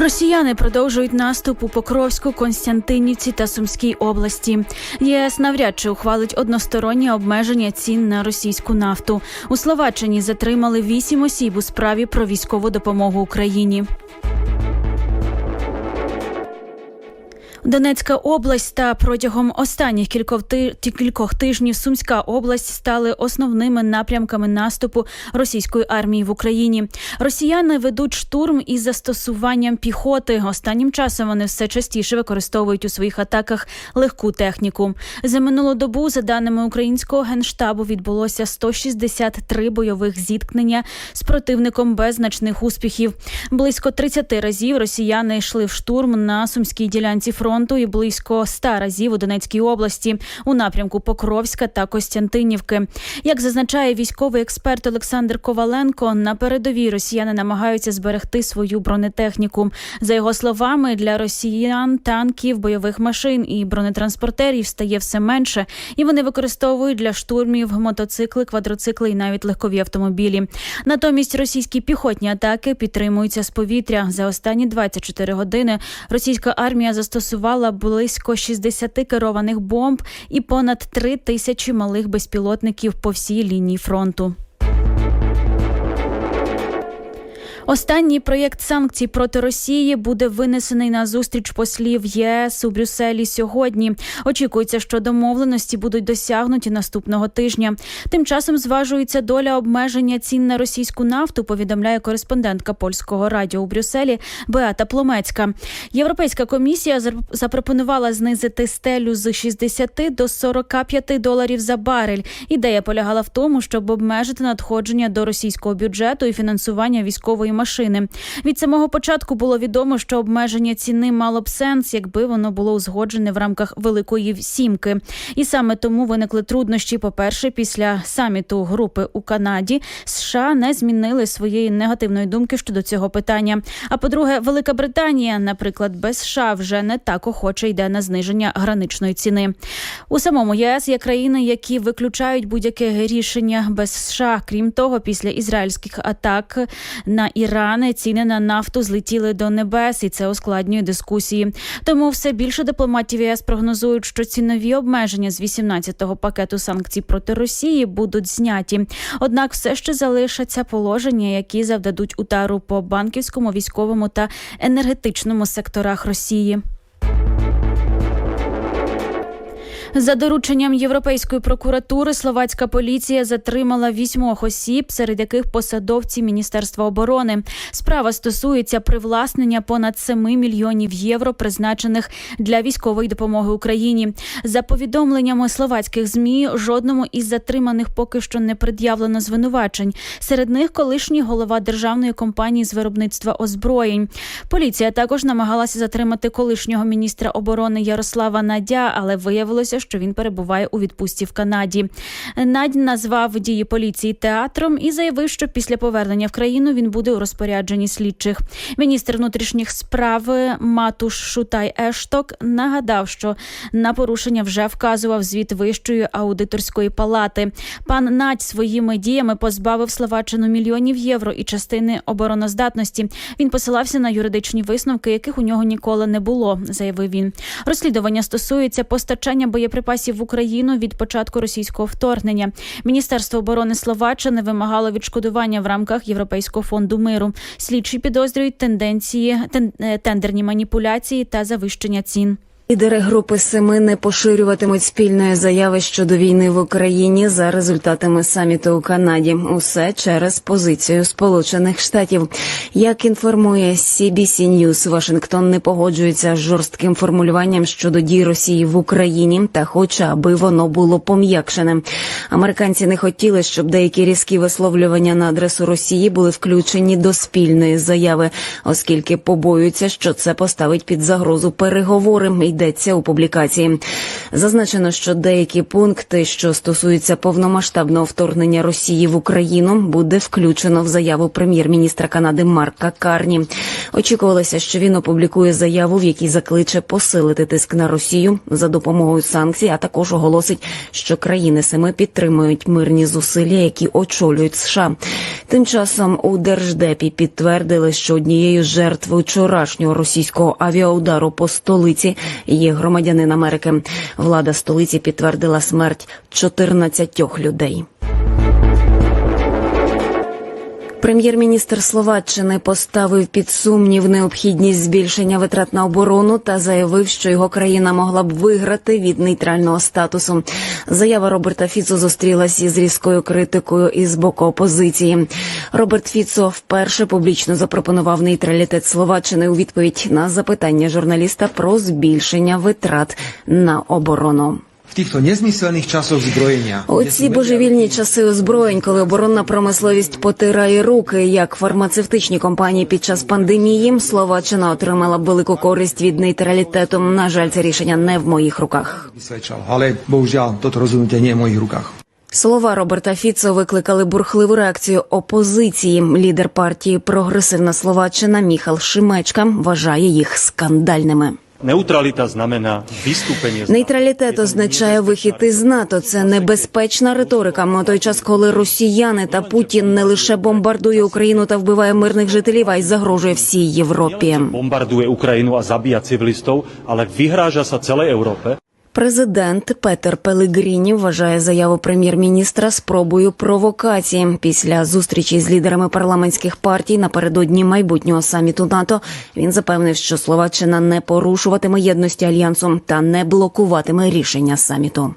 Росіяни продовжують наступ у Покровську, Константинівці та Сумській області. ЄС навряд чи ухвалить одностороннє обмеження цін на російську нафту. У Словаччині затримали вісім осіб у справі про військову допомогу Україні. Донецька область та протягом останніх кількох, кількох тижнів Сумська область стали основними напрямками наступу російської армії в Україні. Росіяни ведуть штурм із застосуванням піхоти. Останнім часом вони все частіше використовують у своїх атаках легку техніку. За минулу добу, за даними українського генштабу, відбулося 163 бойових зіткнення з противником без значних успіхів. Близько 30 разів росіяни йшли в штурм на сумській ділянці фронту і близько 100 разів у Донецькій області у напрямку Покровська та Костянтинівки. Як зазначає військовий експерт Олександр Коваленко, на передовій росіяни намагаються зберегти свою бронетехніку. За його словами, для росіян танків, бойових машин і бронетранспортерів стає все менше, і вони використовують для штурмів мотоцикли, квадроцикли і навіть легкові автомобілі. Натомість російські піхотні атаки підтримуються з повітря. За останні 24 години російська армія застосувала близько 60 керованих бомб і понад 3 тисячі малих безпілотників по всій лінії фронту. Останній проєкт санкцій проти Росії буде винесений на зустріч послів ЄС у Брюсселі сьогодні. Очікується, що домовленості будуть досягнуті наступного тижня. Тим часом зважується доля обмеження цін на російську нафту. Повідомляє кореспондентка польського радіо у Брюсселі Беата Пломецька. Європейська комісія запропонувала знизити стелю з 60 до 45 доларів за барель. Ідея полягала в тому, щоб обмежити надходження до російського бюджету і фінансування військової машини. Від самого початку було відомо, що обмеження ціни мало б сенс, якби воно було узгоджене в рамках Великої сімки. І саме тому виникли труднощі. По-перше, після саміту групи у Канаді США не змінили своєї негативної думки щодо цього питання. А по-друге, Велика Британія, наприклад, без США вже не так охоче йде на зниження граничної ціни. У самому ЄС є країни, які виключають будь-яке рішення без США. Крім того, після ізраїльських атак на Іран ціни на нафту злетіли до небес, і це ускладнює дискусії. Тому все більше дипломатів ЄС прогнозують, що цінові обмеження з 18-го пакету санкцій проти Росії будуть зняті. Однак все ще залишаться положення, які завдадуть удару по банківському, військовому та енергетичному секторах Росії. За дорученням Європейської прокуратури словацька поліція затримала вісьмох осіб, серед яких посадовці Міністерства оборони. Справа стосується привласнення понад 7 мільйонів євро, призначених для військової допомоги Україні. За повідомленнями словацьких змі, жодному із затриманих поки що не пред'явлено звинувачень. Серед них колишній голова державної компанії з виробництва озброєнь. Поліція також намагалася затримати колишнього міністра оборони Ярослава Надя, але виявилося, що він перебуває у відпустці в Канаді. Надь назвав дії поліції театром і заявив, що після повернення в країну він буде у розпорядженні слідчих. Міністр внутрішніх справ Матуш Шутай Ешток нагадав, що на порушення вже вказував звіт вищої аудиторської палати. Пан Надь своїми діями позбавив Словаччину мільйонів євро і частини обороноздатності. Він посилався на юридичні висновки, яких у нього ніколи не було, заявив він. Розслідування стосується постачання боєприпасів в Україну від початку російського вторгнення. Міністерство оборони Словаччини вимагало відшкодування в рамках Європейського фонду миру. Слідчі підозрюють тенденції тен- е, тендерні маніпуляції та завищення цін. Лідери групи семи не поширюватимуть спільної заяви щодо війни в Україні за результатами саміту у Канаді. Усе через позицію Сполучених Штатів. Як інформує CBC News, Вашингтон не погоджується з жорстким формулюванням щодо дій Росії в Україні та хоче, аби воно було пом'якшене. Американці не хотіли, щоб деякі різкі висловлювання на адресу Росії були включені до спільної заяви, оскільки побоюються, що це поставить під загрозу переговори. Йдеться у публікації. Зазначено, що деякі пункти, що стосуються повномасштабного вторгнення Росії в Україну, буде включено в заяву прем'єр-міністра Канади Марка Карні. Очікувалося, що він опублікує заяву, в якій закличе посилити тиск на Росію за допомогою санкцій, а також оголосить, що країни семи підтримують мирні зусилля, які очолюють США. Тим часом у держдепі підтвердили, що однією з жертв вчорашнього російського авіаудару по столиці є громадянин Америки. Влада столиці підтвердила смерть 14 людей. Прем'єр-міністр Словаччини поставив під сумнів необхідність збільшення витрат на оборону та заявив, що його країна могла б виграти від нейтрального статусу. Заява Роберта Фіцо зустрілася із різкою критикою із боку опозиції. Роберт Фіцо вперше публічно запропонував нейтралітет Словаччини у відповідь на запитання журналіста про збільшення витрат на оборону. В týchto nezmyselných časoch zbrojenia. У ці божевільні часи озброєнь, коли оборонна промисловість потирає руки, як фармацевтичні компанії під час пандемії, Словаччина отримала велику користь від нейтралітету. На жаль, це рішення не в моїх руках. bohužiaľ, toto rozhodnutie nie je v mojich rukách. Слова Роберта Фіцо викликали бурхливу реакцію опозиції. Лідер партії Прогресивна Словаччина Міхал Шимечка вважає їх скандальними. Neutralita знамена Нейтралітет означає вихід із НАТО. Це небезпечна риторика. На той час, коли росіяни та Путін не лише бомбардує Україну та вбиває мирних жителів, а й загрожує всій Європі. Бомбардує Україну, а zabíja цивілістів, але вигража celej Európe. Президент Петер Пелегріні вважає заяву прем'єр-міністра спробою провокації після зустрічі з лідерами парламентських партій напередодні майбутнього саміту НАТО. Він запевнив, що Словаччина не порушуватиме єдності альянсу та не блокуватиме рішення саміту.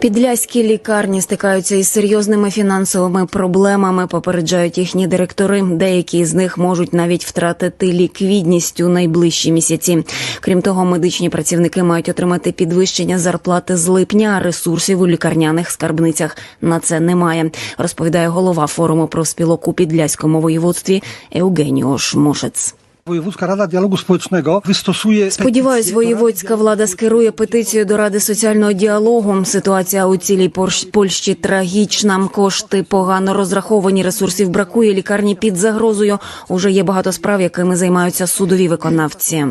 Підляські лікарні стикаються із серйозними фінансовими проблемами. Попереджають їхні директори. Деякі з них можуть навіть втратити ліквідність у найближчі місяці. Крім того, медичні працівники мають отримати підвищення зарплати з липня. а Ресурсів у лікарняних скарбницях на це немає. Розповідає голова форуму про спілок у підляському воєводстві Евгеніош Мошець. Wojewódzka Rada Dialogu Społecznego wystosuje. Сподіваюсь, воєводська влада скерує петицію до Ради соціального діалогу. Ситуація у цілій Польщі трагічна. Кошти погано розраховані, ресурсів бракує. Лікарні під загрозою. Уже є багато справ, якими займаються судові виконавці.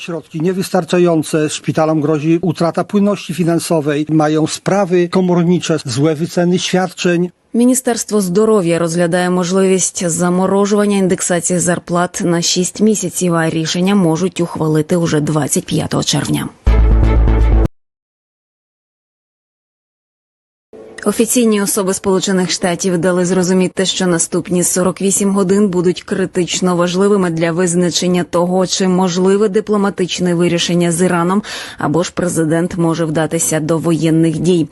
Środki niewystarczające, szpitalom grozi utrata płynności finansowej, mają sprawy komornicze, złe wyceny świadczeń. Міністерство здоров'я розглядає можливість заморожування індексації зарплат на 6 місяців. А рішення можуть ухвалити уже 25 червня. Офіційні особи Сполучених Штатів дали зрозуміти, що наступні 48 годин будуть критично важливими для визначення того, чи можливе дипломатичне вирішення з Іраном, або ж президент може вдатися до воєнних дій.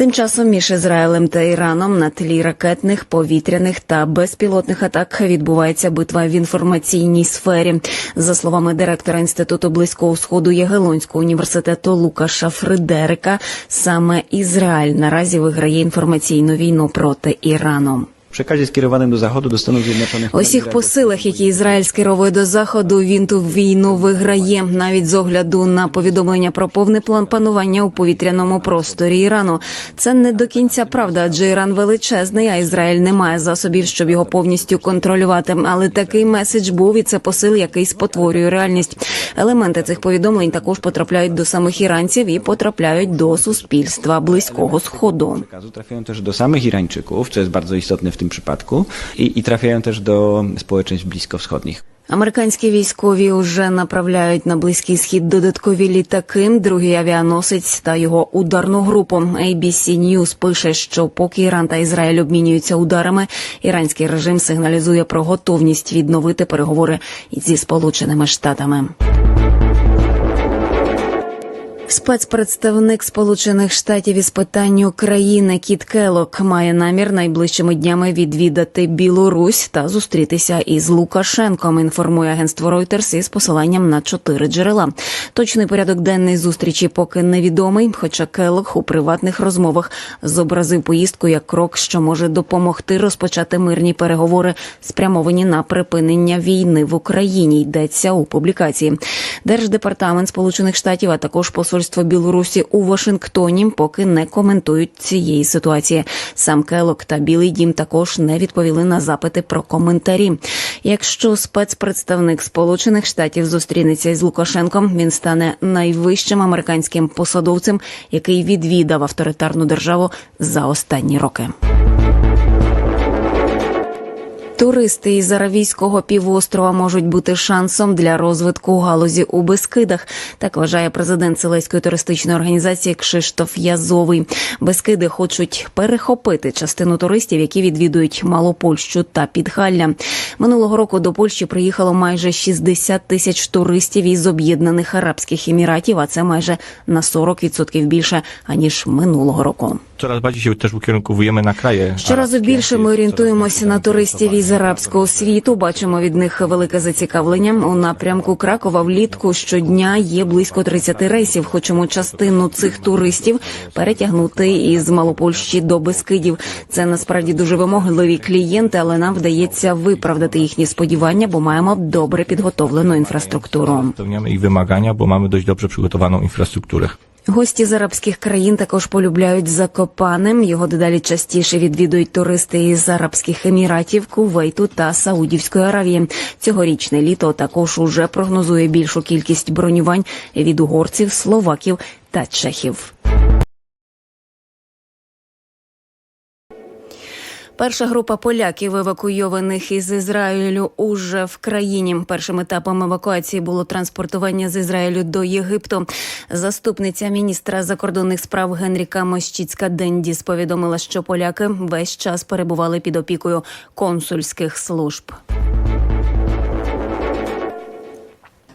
Тим часом між Ізраїлем та Іраном на тлі ракетних, повітряних та безпілотних атак відбувається битва в інформаційній сфері. За словами директора інституту близького сходу Ягелонського університету Лукаша Фредерика, саме Ізраїль наразі виграє інформаційну війну проти Ірану. Przekazie skierowanym do Zachodu, do Stanów Zjednoczonych. Усіх посилах, які Ізраїль скеровує до заходу, він ту війну виграє навіть з огляду на повідомлення про повний план панування у повітряному просторі Ірану. Це не до кінця правда, адже Іран величезний, а Ізраїль не має засобів, щоб його повністю контролювати. Але такий меседж був, і це посил, який спотворює реальність. Елементи цих повідомлень також потрапляють до самих іранців і потрапляють до суспільства близького сходу. Też do samych Irańczyków, co jest bardzo istotne w tym przypadku, i, i trafiają też do społeczeństw bliskowschodnich. Американські військові вже направляють на близький схід додаткові літаки. Другий авіаносець та його ударну групу. ABC News пише, що поки Іран та Ізраїль обмінюються ударами, іранський режим сигналізує про готовність відновити переговори зі Сполученими Штатами. Спецпредставник Сполучених Штатів із питань України Кіт Келок має намір найближчими днями відвідати Білорусь та зустрітися із Лукашенком. Інформує агентство Reuters із посиланням на чотири джерела. Точний порядок денний зустрічі поки невідомий. Хоча Келок у приватних розмовах зобразив поїздку як крок, що може допомогти розпочати мирні переговори, спрямовані на припинення війни в Україні. Йдеться у публікації. Держдепартамент Сполучених Штатів, а також посольство Білорусі у Вашингтоні, поки не коментують цієї ситуації. Сам Келок та Білий Дім також не відповіли на запити про коментарі. Якщо спецпредставник Сполучених Штатів зустрінеться із Лукашенком, він стане найвищим американським посадовцем, який відвідав авторитарну державу за останні роки. Туристи із Аравійського півострова можуть бути шансом для розвитку галузі у Бескидах. Так вважає президент Селеської туристичної організації Кшиштоф Язовий. Бескиди хочуть перехопити частину туристів, які відвідують Малопольщу та Підгалля. Минулого року до Польщі приїхало майже 60 тисяч туристів із Об'єднаних Арабських Еміратів, а це майже на 40% більше аніж минулого року. Coraz bardziej się też ukierunkowujemy na kraje. Щоразу більше ми орієнтуємося на туристів із арабського світу. Бачимо від них велике зацікавлення. У напрямку Кракова влітку щодня є близько 30 рейсів. Хочемо частину цих туристів перетягнути із Малопольщі до Бескидів. Це насправді дуже вимогливі клієнти, але нам вдається виправдати їхні сподівання, бо маємо добре підготовлену інфраструктуру. Spełniamy ich wymagania, bo mamy dość dobrze przygotowaną infrastrukturę. Гості з арабських країн також полюбляють Закопаним. Його дедалі частіше відвідують туристи із Арабських Еміратів, Кувейту та Саудівської Аравії. Цьогорічне літо також уже прогнозує більшу кількість бронювань від угорців, словаків та чехів. Перша група поляків, евакуйованих із Ізраїлю, уже в країні. Першим етапом евакуації було транспортування з Ізраїлю до Єгипту. Заступниця міністра закордонних справ Генріка Мощіцька Дендіс повідомила, що поляки весь час перебували під опікою консульських служб.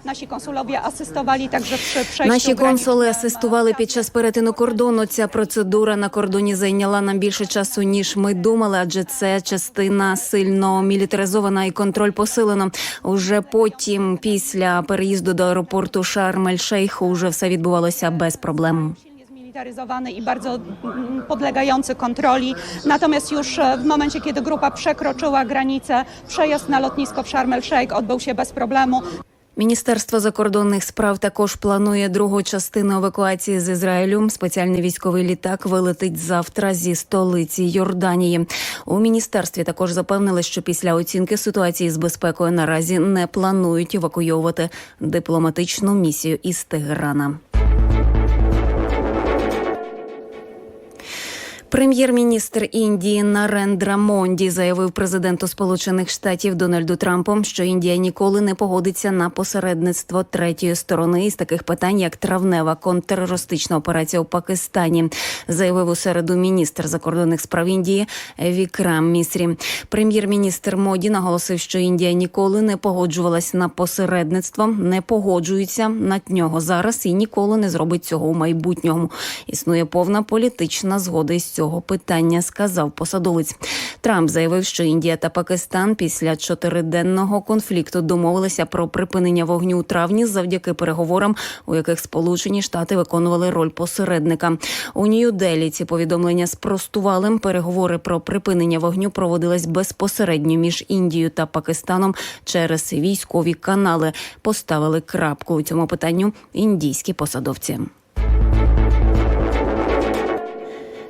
Nasi konsulowie asystowali także przy przejściu Наші granicy консули na- асистували під час перетину кордону. Ця процедура на кордоні зайняла нам більше часу ніж ми думали, адже це частина сильно мілітаризована і контроль посилено. Уже потім, після переїзду до аеропорту Шарм-ель-Шейх, уже все відбувалося без проблем. silnie zmilitaryzowany i bardzo mm, podlegający kontroli. Natomiast już e, w momencie, kiedy grupa przekroczyła granicę, przejazd na lotnisko w Sharm el-Sheikh odbył się bez problemu. Міністерство закордонних справ також планує другу частину евакуації з Ізраїлю. Спеціальний військовий літак вилетить завтра зі столиці Йорданії. У міністерстві також запевнили, що після оцінки ситуації з безпекою наразі не планують евакуйовувати дипломатичну місію із Тегерана. Прем'єр-міністр Індії Нарендра Монді заявив президенту Сполучених Штатів Дональду Трампу, що Індія ніколи не погодиться на посередництво третьої сторони із таких питань, як травнева контртерористична операція у Пакистані, заявив у середу міністр закордонних справ Індії Вікрам Місрі. Прем'єр-міністр Моді наголосив, що Індія ніколи не погоджувалась на посередництво, не погоджується на нього зараз і ніколи не зробить цього у майбутньому. Існує повна політична згода із цього питання, сказав посадовець. Трамп заявив, що Індія та Пакистан після чотириденного конфлікту домовилися про припинення вогню у травні завдяки переговорам, у яких Сполучені Штати виконували роль посередника. У Нью-Делі ці повідомлення спростували. Переговори про припинення вогню проводились безпосередньо між Індією та Пакистаном через військові канали. Поставили крапку у цьому питанню індійські посадовці.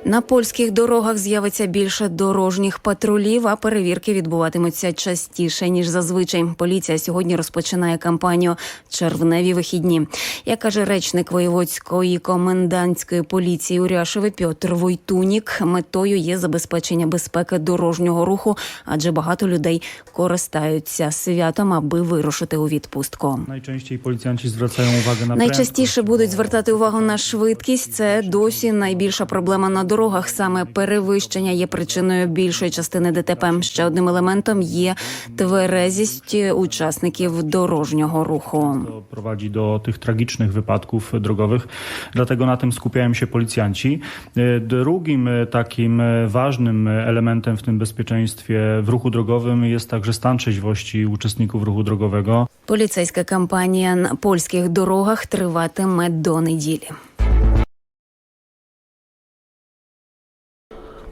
На польських дорогах з'явиться більше дорожніх патрулів, а перевірки відбуватимуться частіше ніж зазвичай. Поліція сьогодні розпочинає кампанію Червневі вихідні. Як каже речник воєводської комендантської поліції Уряшеви Пьотр Войтунік, метою є забезпечення безпеки дорожнього руху, адже багато людей користаються святом, аби вирушити у відпустку. Najczęściej policjanci zwracają uwagę na Найчастіше будуть звертати увагу на швидкість. Це досі найбільша проблема на дорогах. Дорогах. Саме перевищення є причиною більшої частини ДТП. Ще одним елементом є тверезість учасників дорожнього руху. Prowadzi do tych tragicznych wypadków drogowych, dlatego na tym skupiają się policjanci. E, Drugim e, takim e, ważnym e, elementem w tym bezpieczeństwie w ruchu drogowym jest także stan trzeźwości uczestników ruchu drogowego. Поліцейська кампанія на польських дорогах триватиме до неділі.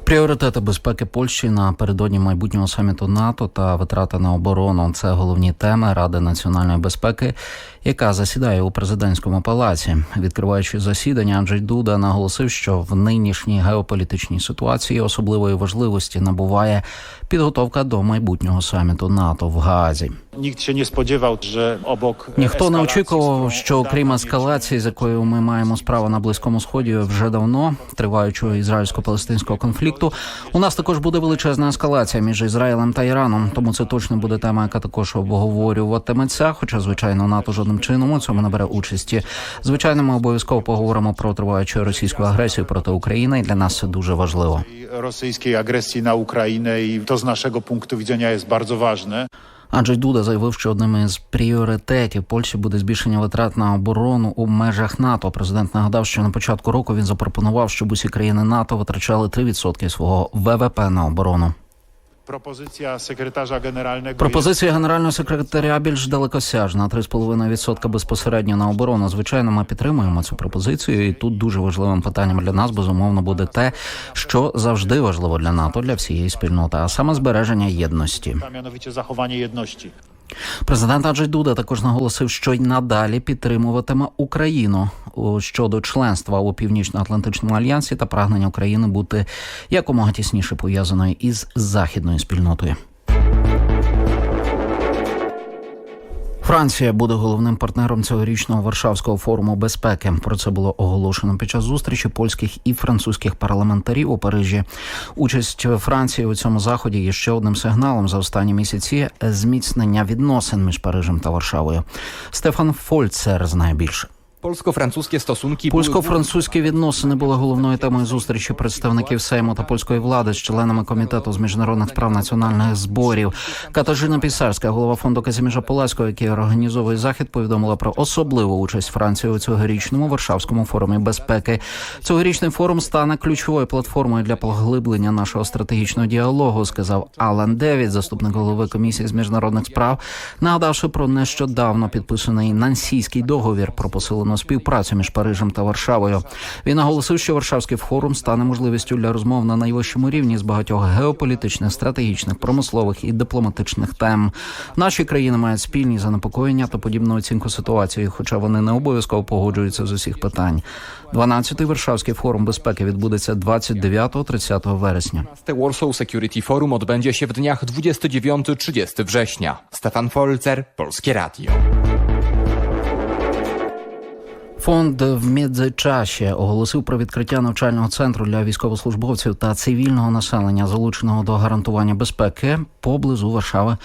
Пріоритети безпеки Польщі напередодні майбутнього саміту НАТО та витрати на оборону. Це головні теми Ради національної безпеки, яка засідає у президентському палаці. Відкриваючи засідання, Анджей Дуда наголосив, що в нинішній геополітичній ситуації особливої важливості набуває підготовка до майбутнього саміту НАТО в Гаазі. Się nie spodziewał, że obok Ніхто не очікував, що окрім ескалації, з якою ми маємо справу на близькому сході вже давно, триваючого ізраїльсько-палестинського конфлікту, у нас також буде величезна ескалація між Ізраїлем та Іраном. Тому це точно буде тема, яка також обговорюватиметься. Хоча, звичайно, НАТО жодним чином у цьому не бере участі. Звичайно, ми обов'язково поговоримо про триваючу російську агресію проти України, і для нас це дуже важливо. rosyjskiej agresji na Ukrainę i to z naszego punktu widzenia jest bardzo ważne. Анджей Дуда заявив, що одним із пріоритетів Польщі буде збільшення витрат на оборону у межах НАТО. Президент нагадав, що на початку року він запропонував, щоб усі країни НАТО витрачали 3% свого ВВП на оборону. Propozycja секретаря генерального Пропозиція генерального секретаря більш далекосяжна 3,5% безпосередньо на оборону. Звичайно, ми підтримуємо цю пропозицію, і тут дуже важливим питанням для нас безумовно буде те, що завжди важливо для НАТО, для всієї спільноти, а саме збереження єдності. zachowanie jedności. Президент Аджей Дуда також наголосив, що й надалі підтримуватиме Україну щодо членства у північно-атлантичному альянсі та прагнення України бути якомога тісніше пов'язаною із західною спільнотою. Франція буде головним партнером цьогорічного Варшавського форуму безпеки. Про це було оголошено під час зустрічі польських і французьких парламентарів у Парижі. Участь Франції у цьому заході є ще одним сигналом за останні місяці зміцнення відносин між Парижем та Варшавою. Стефан Фольцер знає більше. Polsko-francuskie stosunki Польсько-французькі відносини були головною темою зустрічі представників Сейму та польської влади з членами комітету з міжнародних справ національних зборів. Катажина Пісарська, голова фонду Казіміжа Поласького, який організовує захід, повідомила про особливу участь Франції у цьогорічному Варшавському форумі безпеки. Цьогорічний форум стане ключовою платформою для поглиблення нашого стратегічного діалогу, сказав Алан Девід, заступник голови комісії з міжнародних справ, нагадавши про нещодавно підписаний Нансійський договір про посилену співпрацю між Парижем та Варшавою. Він наголосив, що Варшавський форум стане можливістю для розмов на найвищому рівні з багатьох геополітичних, стратегічних, промислових і дипломатичних тем. Наші країни мають спільні занепокоєння та подібну оцінку ситуації, хоча вони не обов'язково погоджуються з усіх питань. 12-й Варшавський форум безпеки відбудеться 29-30 вересня. Warsaw Security Forum odbędzie się w dniach 29-30 września. Stefan Folzer, Polskie Radio. Фонд в Мєдзичаші оголосив про відкриття навчального центру для військовослужбовців та цивільного населення, залученого до гарантування безпеки поблизу Варшави.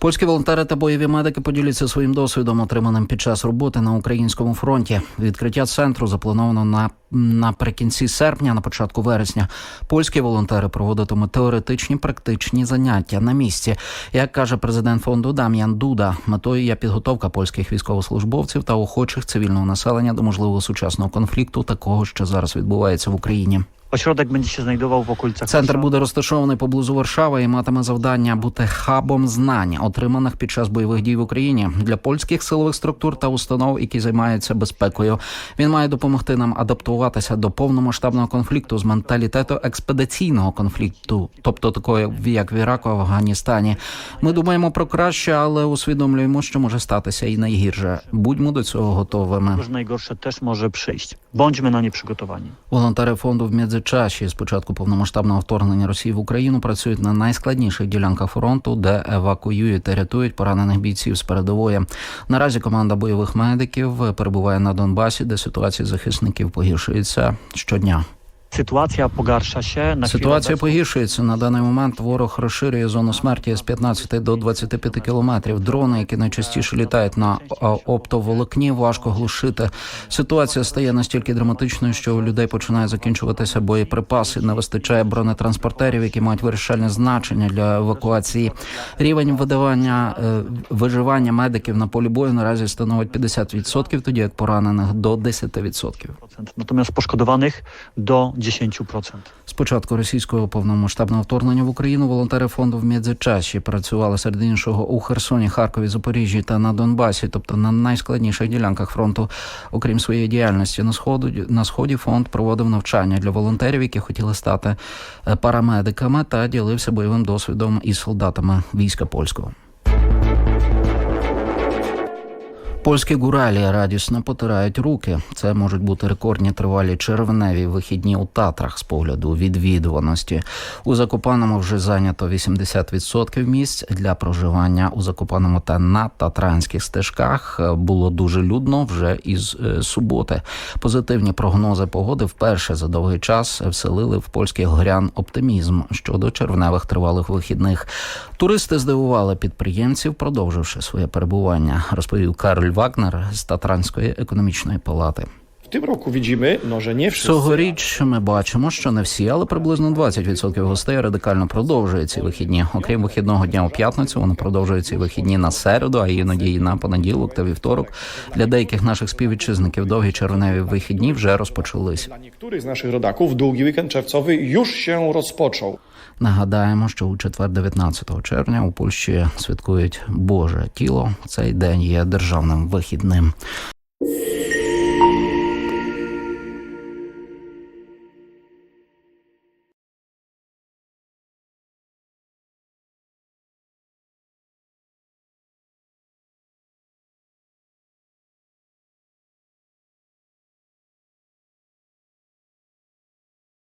Польські волонтери та бойові медики поділяться своїм досвідом, отриманим під час роботи на українському фронті. Відкриття центру заплановано на наприкінці серпня, на початку вересня. Польські волонтери проводитимуть теоретичні практичні заняття на місці. Як каже президент фонду Дам'ян Дуда, метою є підготовка польських військовослужбовців та охочих цивільного населення до можливого сучасного конфлікту, такого що зараз відбувається в Україні. Ośrodek będzie się znajdował w okolicach Центр буде розташований поблизу Варшави і матиме завдання бути хабом знань, отриманих під час бойових дій в Україні для польських силових структур та установ, які займаються безпекою. Він має допомогти нам адаптуватися до повномасштабного конфлікту з менталітету експедиційного конфлікту, тобто такої як в Іраку, Афганістані. Ми думаємо про краще, але усвідомлюємо, що може статися і найгірше. Будьмо до цього готовими. Najgorsze też może przyjść. Bądźmy na nie. Волонтери фонду в Мєдзичаші з початку повномасштабного вторгнення Росії в Україну працюють на найскладніших ділянках фронту, де евакуюють та рятують поранених бійців з передової. Наразі команда бойових медиків перебуває на Донбасі, де ситуація захисників погіршується щодня. Sytuacja pogarsza się. Na Ситуація погіршується на даний момент. Ворог розширює зону смерті з 15 до 25 кілометрів. Дрони, які найчастіше літають на оптоволокні, важко глушити. Ситуація стає настільки драматичною, що у людей починає закінчуватися боєприпаси. Не вистачає бронетранспортерів, які мають вирішальне значення для евакуації. Рівень видавання е, виживання медиків на полі бою наразі становить 50%, тоді як поранених до 10%. Natomiast poszkodowanych do 10%. З початку російського повномасштабного вторгнення в Україну волонтери фонду в Мєдзичаші працювали серед іншого у Херсоні, Харкові, Запоріжжі та на Донбасі, тобто на найскладніших ділянках фронту. Окрім своєї діяльності на сходу на сході фонд проводив навчання для волонтерів, які хотіли стати е, парамедиками, та ділився бойовим досвідом із солдатами війська польського. Польські гуралі радісно потирають руки. Це можуть бути рекордні тривалі червневі вихідні у Татрах з погляду відвідуваності. У Закопаному вже зайнято 80% місць для проживання у Закопаному та на татранських стежках. Було дуже людно вже із е, суботи. Позитивні прогнози погоди вперше за довгий час вселили в польських горян оптимізм щодо червневих тривалих вихідних. Туристи здивували підприємців, продовживши своє перебування, розповів Кароль Вагнер з Татранської економічної палати. Цьогоріч ми бачимо, що не всі, але приблизно 20% гостей радикально продовжують ці вихідні. Окрім вихідного дня у п'ятницю, вони продовжують ці вихідні на середу, а іноді і на понеділок та вівторок. Для деяких наших співвітчизників довгі червневі вихідні вже розпочалися. niektórych z naszych rodaków długi weekend czerwcowy już się rozpoczął. Нагадаємо, що у четвер, 19 червня, у Польщі святкують Боже тіло. Цей день є державним вихідним.